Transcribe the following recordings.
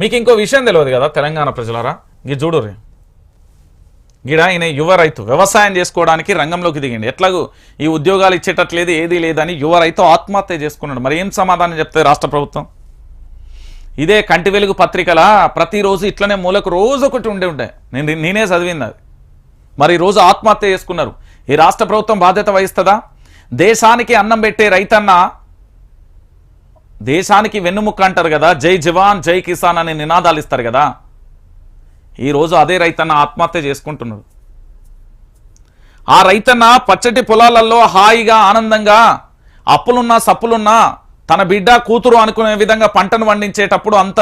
మీకు ఇంకో విషయం తెలియదు కదా తెలంగాణ ప్రజలరా? ఇది చూడుర్రి. గిడ ఈయన యువ రైతు వ్యవసాయం చేసుకోవడానికి రంగంలోకి దిగిండి. ఎట్లాగూ ఈ ఉద్యోగాలు ఇచ్చేటట్లేదు ఏదీ లేదని యువ రైతు ఆత్మహత్య చేసుకున్నాడు. మరి ఏం సమాధానం చెప్తే రాష్ట్ర ప్రభుత్వం? ఇదే కంటి వెలుగు పత్రికల ప్రతిరోజు ఇట్లనే మూలకు రోజు ఒకటి ఉండే. ఉంటాయి నేను నేనే చదివింది అది. మరి రోజు ఆత్మహత్య చేసుకున్నారు. ఈ రాష్ట్ర ప్రభుత్వం బాధ్యత వహిస్తుందా? దేశానికి అన్నం పెట్టే రైతన్న దేశానికి వెన్నుముక్క అంటారు కదా జై జవాన్ జై కిసాన్ అనే నినాదాలు ఇస్తారు కదా. ఈరోజు అదే రైతన్న ఆత్మహత్య చేసుకుంటున్నాడు. ఆ రైతన్న పచ్చటి పొలాలలో హాయిగా ఆనందంగా అప్పులున్నా సప్పులున్నా తన బిడ్డ కూతురు అనుకునే విధంగా పంటను పండించేటప్పుడు అంత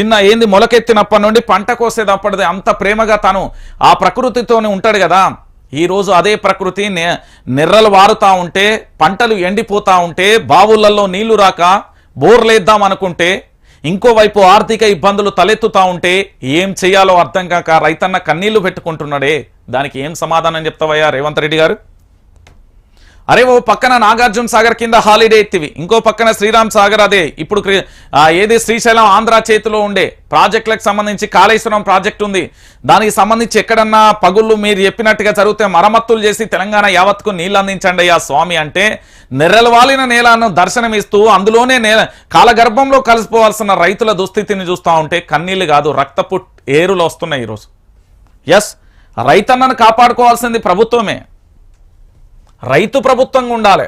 చిన్న ఏంది మొలకెత్తినప్పటి నుండి పంట కోసేటప్పటిది అంత ప్రేమగా తను ఆ ప్రకృతితోనే ఉంటాడు కదా. ఈరోజు అదే ప్రకృతి నె- నెర్రలు వారుతూ ఉంటే పంటలు ఎండిపోతూ ఉంటే బావులలో నీళ్ళు రాక బోర్లేద్దాం అనుకుంటే ఇంకోవైపు ఆర్థిక ఇబ్బందులు తలెత్తుతా ఉంటే ఏం చేయాలో అర్థం కాక రైతన్న కన్నీళ్ళు పెట్టుకుంటున్నాడే. దానికి ఏం సమాధానం చెప్తావయ్యా రేవంత్ రెడ్డి గారు? అరే ఓ పక్కన నాగార్జున సాగర్ కింద హాలిడే ఎత్తివి. ఇంకో పక్కన శ్రీరామ్ సాగర్ అదే. ఇప్పుడు ఏది శ్రీశైలం ఆంధ్ర చేతిలో ఉండే. ప్రాజెక్టులకు సంబంధించి కాళేశ్వరం ప్రాజెక్ట్ ఉంది. దానికి సంబంధించి ఎక్కడన్నా పగుళ్ళు మీరు చెప్పినట్టుగా జరిగితే మరమ్మతులు చేసి తెలంగాణ యావత్కు నీళ్ళు అందించండి అయ్యా స్వామి అంటే నెర్రలవాలిన నేలను దర్శనమిస్తూ అందులోనే నేల కాలగర్భంలో కలిసిపోవాల్సిన రైతుల దుస్థితిని చూస్తూ ఉంటే కన్నీళ్ళు కాదు రక్తపు ఏరులు వస్తున్నాయి ఈరోజు. ఎస్ రైతన్నను కాపాడుకోవాల్సింది ప్రభుత్వమే. రైతు ప్రభుత్వంగా ఉండాలి.